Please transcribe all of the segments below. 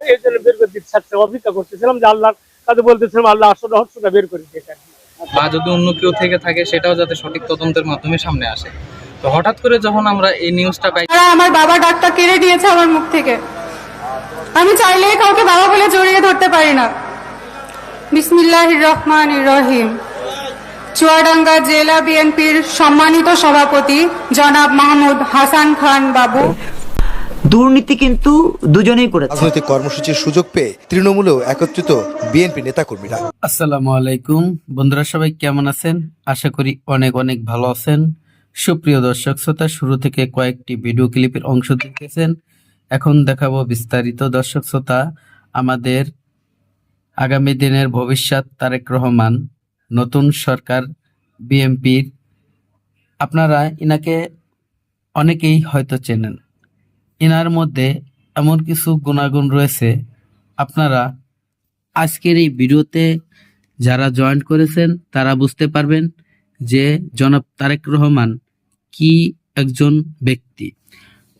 এই জন্য বের করে দিতে চাচ্ছে অপেক্ষা করতেছিলাম যে আল্লাহর কাছে বলতেছিলাম আল্লাহ আসলে হর্ষটা বের করে দিয়েছে বা যদি অন্য কেউ থেকে থাকে সেটাও যাতে সঠিক তদন্তের মাধ্যমে সামনে আসে। তো হঠাৎ করে যখন আমরা এই নিউজটা পাই আমার বাবা ডাকটা কেড়ে নিয়েছে আমার মুখ থেকে। আমি চাইলেই কাউকে বাবা বলে জড়িয়ে ধরতে পারি না। বিসমিল্লাহ রহমান রহিম। চুয়াডাঙ্গা জেলা বিএনপির সম্মানিত সভাপতি জনাব মাহমুদ হাসান খান বাবু। দুর্নীতি কিন্তু দুজনেই করেছে। রাজনৈতিক কর্মসূচির সুযোগ পেয়ে তৃণমূলেও একত্রিত বিএনপি নেতাকর্মীরা। আসসালামু আলাইকুম। বন্ধুরা সবাই কেমন আছেন? আশা করি অনেক অনেক ভালো আছেন। সুপ্রিয় দর্শক শ্রোতা শুরু থেকে কয়েকটি ভিডিও ক্লিপের অংশ দেখেছেন এখন দেখাবো বিস্তারিত। দর্শক শ্রোতা আমাদের আগামী দিনের ভবিষ্যৎ তারেক রহমান নতুন সরকার বিএনপির। আপনারা ইনাকে অনেকেই হয়তো চেনেন। ইনার মধ্যে এমন কিছু গুণাগুণ রয়েছে। আপনারা আজকের এই ভিডিওতে যারা জয়েন করেছেন, তারা বুঝতে পারবেন যে জনাব তারেক রহমান কি একজন ব্যক্তি।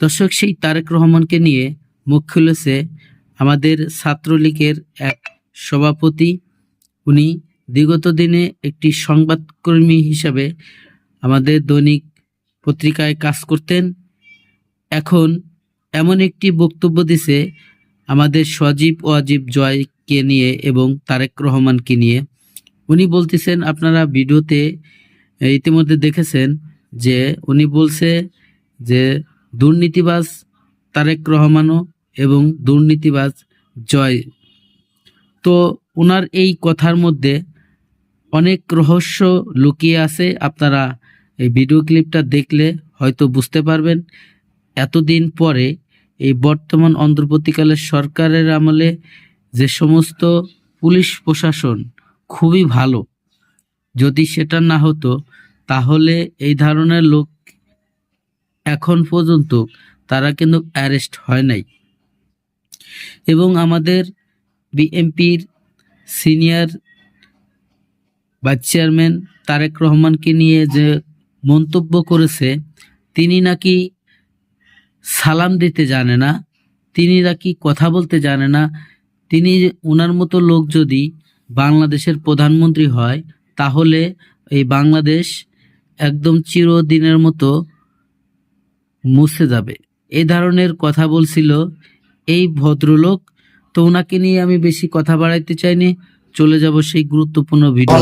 দর্শক, সেই তারেক রহমানকে নিয়ে মুখ খুলেছে আমাদের ছাত্রলীগের এক সভাপতি। উনি বিগত দিনে একটি সংবাদকর্মী হিসাবে আমাদের দৈনিক পত্রিকায় কাজ করতেন। এখন এমন একটি বক্তব্য দিছে, আমাদের সজীব ও অজীব জয়কে নিয়ে এবং তারেক রহমানকে নিয়ে। উনি বলতেছেন, আপনারা ভিডিওতে ইতিমধ্যে দেখেছেন যে উনি বলছে যে দুর্নীতিবাজ তারেক রহমানও এবং দুর্নীতিবাজ জয়। তো ওনার এই কথার মধ্যে অনেক রহস্য লুকিয়ে আছে। আপনারা এই ভিডিও ক্লিপটা দেখলে হয়তো বুঝতে পারবেন। এতদিন পরে এই বর্তমান অন্তর্বর্তীকালের সরকারের আমলে যে সমস্ত পুলিশ প্রশাসন খুবই ভালো, যদি সেটা না হতো, তাহলে এই ধরনের লোক এখন পর্যন্ত তারা কিন্তু অ্যারেস্ট হয় নাই। এবং আমাদের বিএমপির সিনিয়র ভাইস চেয়ারম্যান তারেক রহমানকে নিয়ে যে মন্তব্য করেছে, তিনি নাকি সালাম দিতে জানে না, তিনি নাকি কথা বলতে জানে না। তিনি ওনার মতো লোক যদি বাংলাদেশের প্রধানমন্ত্রী হয়, তাহলে এই বাংলাদেশ একদম চিরদিনের মতো মুছে যাবে। এ ধরনের কথা বলছিল এই ভদ্রলোক। তো ওনাকে নিয়ে আমি বেশি কথা বাড়াইতে চাইনি, চলে যাব সেই গুরুত্বপূর্ণ ভিডিও।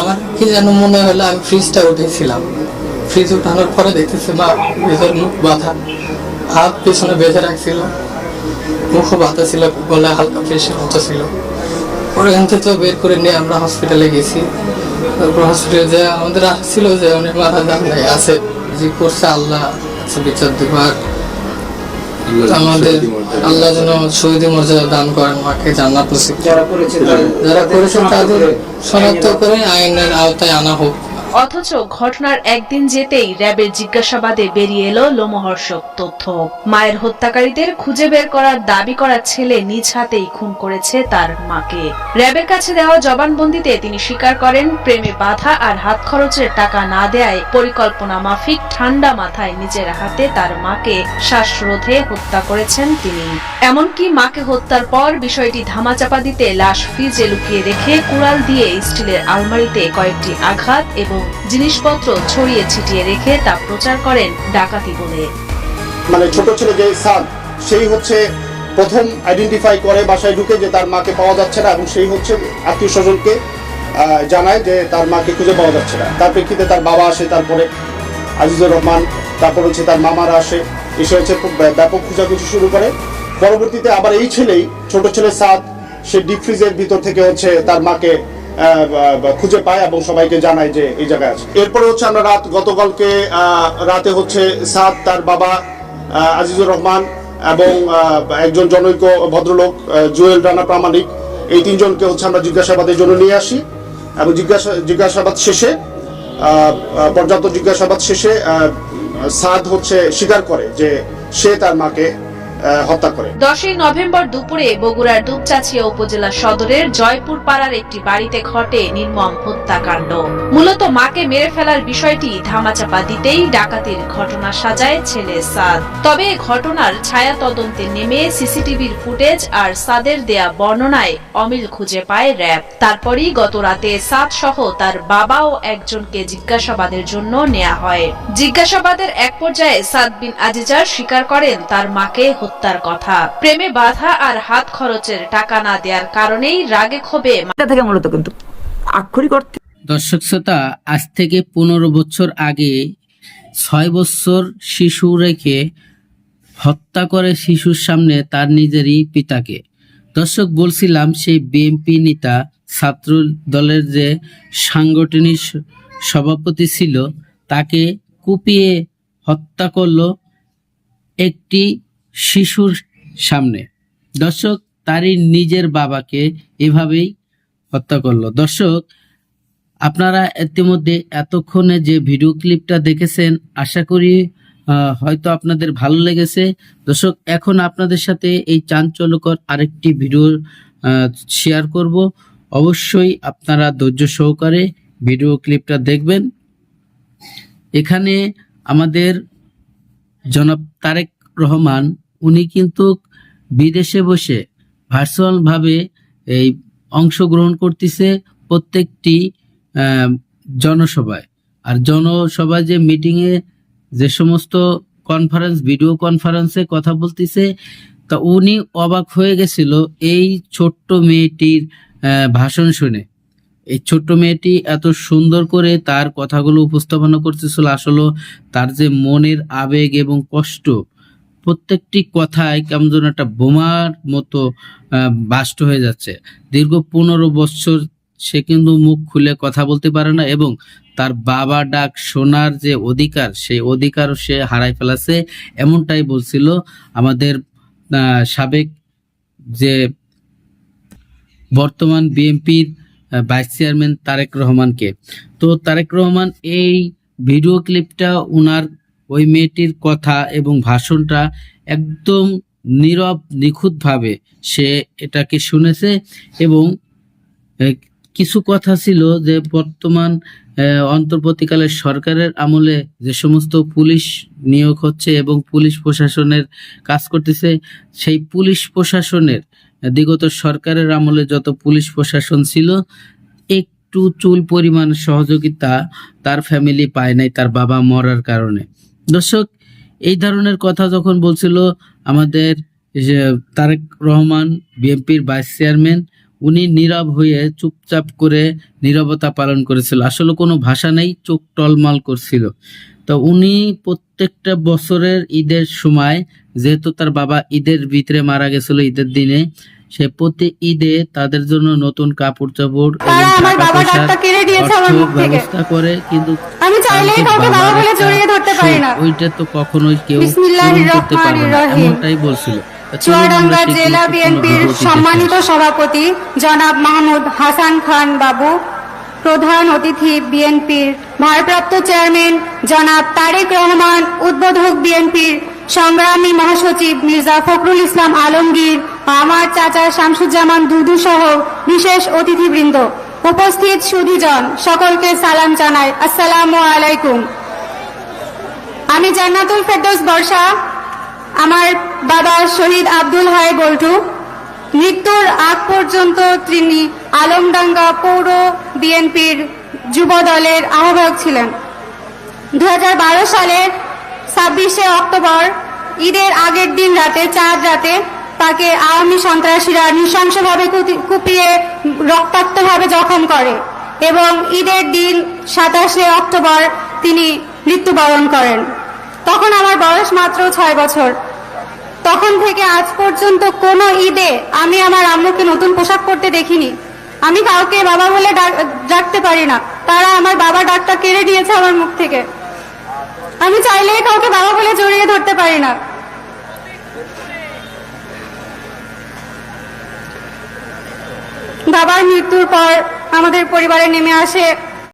আমার কি যেন মনে হলো আমি ফ্রিজটা উঠেছিলাম। ফ্রিজ উঠানোর পরে দেখতেছি মা ভেতর মুখ বাঁধা। হাত পেছনে বেঁধে রাখছিল মুখও বাঁধা ছিল গলায় হালকা প্রেশার মতো ছিল। পরে এখান থেকে তো বের করে নিয়ে আমরা হসপিটালে গেছি। তারপর হসপিটালে যে আমাদের আশা ছিল যে উনি মারা যান নাই আছে। যে করছে আল্লাহ আছে বিচার দিবার আমাদের আল্লাহ যেন শহীদ মর্যাদা দান করেন মাকে জান্নাত নসিব যারা করেছেন তাদের শনাক্ত করে আইনের আওতায় আনা হোক। অথচ ঘটনার একদিন যেতেই র্যাবের জিজ্ঞাসাবাদে বেরিয়ে এলো লোমহর্ষক তথ্য। মায়ের হত্যাকারীদের খুঁজে বের করার দাবি করা ছেলে নিজ হাতেই খুন করেছে তার মাকে। র্যাবের কাছে দেওয়া জবানবন্দিতে তিনি স্বীকার করেন, প্রেমে বাধা আর হাত খরচের টাকা না দেয় পরিকল্পনা মাফিক ঠান্ডা মাথায় নিজের হাতে তার মাকে শ্বাসরোধে হত্যা করেছেন তিনি। এমনকি মাকে হত্যার পর বিষয়টি ধামাচাপা দিতে লাশ ফ্রিজে লুকিয়ে রেখে কুড়াল দিয়ে স্টিলের আলমারিতে কয়েকটি আঘাত এবং জিনিসপত্র ছড়িয়ে ছিটিয়ে রেখে তা প্রচার করেন ডাকাতি বলে। মানে ছোট ছেলে যে সাদ সেই হচ্ছে প্রথম আইডেন্টিফাই করে বাসায় ঢুকে যে তার মাকে পাওয়া যাচ্ছে না এবং সেই হচ্ছে আত্মীয় স্বজনকে জানায় যে তার মাকে খুঁজে পাওয়া যাচ্ছে না। তার প্রেক্ষিতে তার বাবা আসে, তারপরে আজিজুর রহমান, তারপর হচ্ছে তার মামারা আসে, এসে হচ্ছে ব্যাপক খোঁজাখুঁজি শুরু করে। পরবর্তীতে আবার এই ছেলেই, ছোট ছেলে সাদ, সে ডিপ ফ্রিজের ভিতর থেকে হচ্ছে তার মাকে খুঁজে পায় এবং সবাইকে জানায় যে এই জায়গায় আছে। এরপরে হচ্ছে আমরা রাত, গতকালকে রাতে হচ্ছে সাদ, তার বাবা আজিজুর রহমান এবং একজন জনৈক ভদ্রলোক জুয়েল রানা প্রামাণিক, এই তিনজনকে হচ্ছে আমরা জিজ্ঞাসাবাদের জন্য নিয়ে আসি এবং জিজ্ঞাসা, জিজ্ঞাসাবাদ শেষে পর্যাপ্ত জিজ্ঞাসাবাদ শেষে সাদ হচ্ছে স্বীকার করে যে সে তার মাকে হত্যা করে। দশই নভেম্বর দুপুরে বগুড়ার দুপচাচিয়া উপজেলা সদরের জয়পুর পাড়ার একটি বাড়িতে ঘটে নির্মম হত্যাকাণ্ড। মূলত মাকে মেরে ফেলার বিষয়টি ধামাচাপা দিতেই ডাকাতির ঘটনা সাজায় ছেলে সাদ। তবে ঘটনার ছায়া তদন্তে নেমে সিসিটিভির ফুটেজ আর সাদের দেয়া বর্ণনায় অমিল খুঁজে পায় র্যাব। তারপরই গত রাতে সাদ সহ তার বাবা ও একজনকে জিজ্ঞাসাবাদের জন্য নেওয়া হয়। জিজ্ঞাসাবাদের এক পর্যায়ে সাদ বিন আজিজার স্বীকার করেন তার মাকে হত্যার কথা। প্রেমে বাধা আর হাত খরচের টাকা না দেওয়ার কারণেই রাগে ক্ষোভে এটা থেকে মূলত কিন্তু আক্ষরিক অর্থে দর্শক শ্রোতা আজ থেকে পনেরো বছর আগে ছয় বছর শিশু রেখে হত্যা করে শিশুর সামনে তার নিজেরই পিতাকে। দর্শক বলছিলাম সেই বিএনপি নেতা ছাত্র দলের যে সাংগঠনিক সভাপতি ছিল তাকে কুপিয়ে হত্যা করল একটি শিশুর সামনে। দর্শক, তারই নিজের বাবাকে এভাবেই হত্যা করল। দর্শক, আপনারা ইতিমধ্যে এতক্ষণে যে ভিডিও ক্লিপটা দেখেছেন, আশা করি হয়তো আপনাদের ভালো লেগেছে। দর্শক, এখন আপনাদের সাথে এই চাঞ্চল্যকর আরেকটি ভিডিও শেয়ার করব। অবশ্যই আপনারা ধৈর্য সহকারে ভিডিও ক্লিপটা দেখবেন। এখানে আমাদের জনাব তারেক রহমান উনি কিন্তু বিদেশে বসে ভার্চুয়াল ভাবে এই অংশগ্রহণ করতেছে প্রত্যেকটি জনসভায়। আর জনসভায় যে মিটিংয়ে যে সমস্ত কনফারেন্স ভিডিও কনফারেন্সে কথা বলতেছে, তা উনি অবাক হয়ে গেছিল এই ছোট্ট মেয়েটির ভাষণ শুনে। এই ছোট্ট মেয়েটি এত সুন্দর করে তার কথাগুলো উপস্থাপনা করতেছিল, আসলে তার যে মনের আবেগ এবং কষ্ট প্রত্যেকটি কথায় কেমন যেন একটা বোমার মতো বাষ্ট হয়ে যাচ্ছে। দীর্ঘ পনেরো বছর সে কিন্তু মুখ খুলে কথা বলতে পারে না এবং তার বাবা ডাক শোনার যে অধিকার, সেই অধিকার সে হারাই ফেলাছে। এমনটাই বলছিল আমাদের সাবেক যে বর্তমান বিএনপির ভাইস চেয়ারম্যান তারেক রহমানকে। তো তারেক রহমান এই ভিডিও ক্লিপটা উনার ওই মেয়েটির কথা এবং ভাষণটা একদম নীরব, নিখুঁতভাবে সে এটাকে শুনেছে এবং কিছু কথা ছিল যে বর্তমান অন্তর্বর্তীকালের সরকারের আমলে যে সমস্ত পুলিশ নিয়োগ হচ্ছে এবং পুলিশ প্রশাসনের কাজ করতেছে, সেই পুলিশ প্রশাসনের বিগত সরকারের আমলে যত পুলিশ প্রশাসন ছিল, একটু চুল পরিমাণ সহযোগিতা তার ফ্যামিলি পায় নাই তার বাবা মরার কারণে। দর্শক, এই ধরনের কথা যখন বলছিল আমাদের যে তারেক রহমান বিএনপির ভাইস চেয়ারম্যান, উনি নীরব হয়ে চুপচাপ করে নীরবতা পালন করেছিল। আসলে কোনো ভাষা নেই, চোখ টলমাল করছিল। তো উনি প্রত্যেকটা বছরের ঈদের সময়, যেহেতু তার বাবা ঈদের ভিতরে মারা গেছিল, ঈদের দিনে সে প্রতি ঈদে তাদের জন্য নতুন কাপড় চাপড় এবং আমার টাকা বাবা পয়সার ডাক্তার কেড়ে দিয়েছে আমার মুখ থেকে। ব্যবস্থা করে কিন্তু আমি চাইলেই কাউকে বাবা বলে জড়িয়ে ধরতে পারি না। ওইটা তো কখনোই কেউ করতে পারবে না। এমনটাই বলছিল। চুয়াডাঙ্গা জেলা বিএনপির সম্মানিত সভাপতি জনাব মাহমুদ হাসান খান বাবু প্রধান অতিথি বিএনপির ভারপ্রাপ্ত চেয়ারম্যান জনাব তারেক রহমান উদ্বোধক বিএনপির সংগ্রামী মহাসচিব মির্জা ফখরুল ইসলাম আলমগীর আমার চাচা শামসুজ্জামান দুদু সহ বিশেষ অতিথিবৃন্দ। উপস্থিত সুধীজন, সকলকে সালাম জানাই। আসসালামু আলাইকুম। আমি জান্নাতুল ফেরদৌস বর্ষা। আমার বাবা শহীদ আব্দুল হাই বল্টু। মৃত্যুর আগ পর্যন্ত তিনি আলমডাঙ্গা পৌর বিএনপির যুব দলের আহ্বায়ক ছিলেন। দু হাজার বারো সালের ছাব্বিশে অক্টোবর, ঈদের আগের দিন রাতে চার রাতে তাকে আওয়ামী সন্ত্রাসীরা নৃশংসভাবে কুপিয়ে রক্তাক্তভাবে জখম করে এবং ঈদের দিন সাতাশে অক্টোবর তিনি মৃত্যুবরণ করেন। তখন আমার বয়স মাত্র ছয় বছর। তখন থেকে আজ পর্যন্ত কোনো ঈদে আমি আমার আম্মুকে নতুন পোশাক পরতে দেখিনি। আমি কাউকে বাবা বলে ডাক- ডাকতে পারি না। তারা আমার বাবা ডাকটা কেড়ে নিয়েছে আমার মুখ থেকে। আমি চাইলেই কাউকে বাবা বলে জড়িয়ে ধরতে পারি না। বাবার মৃত্যুর পর আমাদের পরিবারে নেমে আসে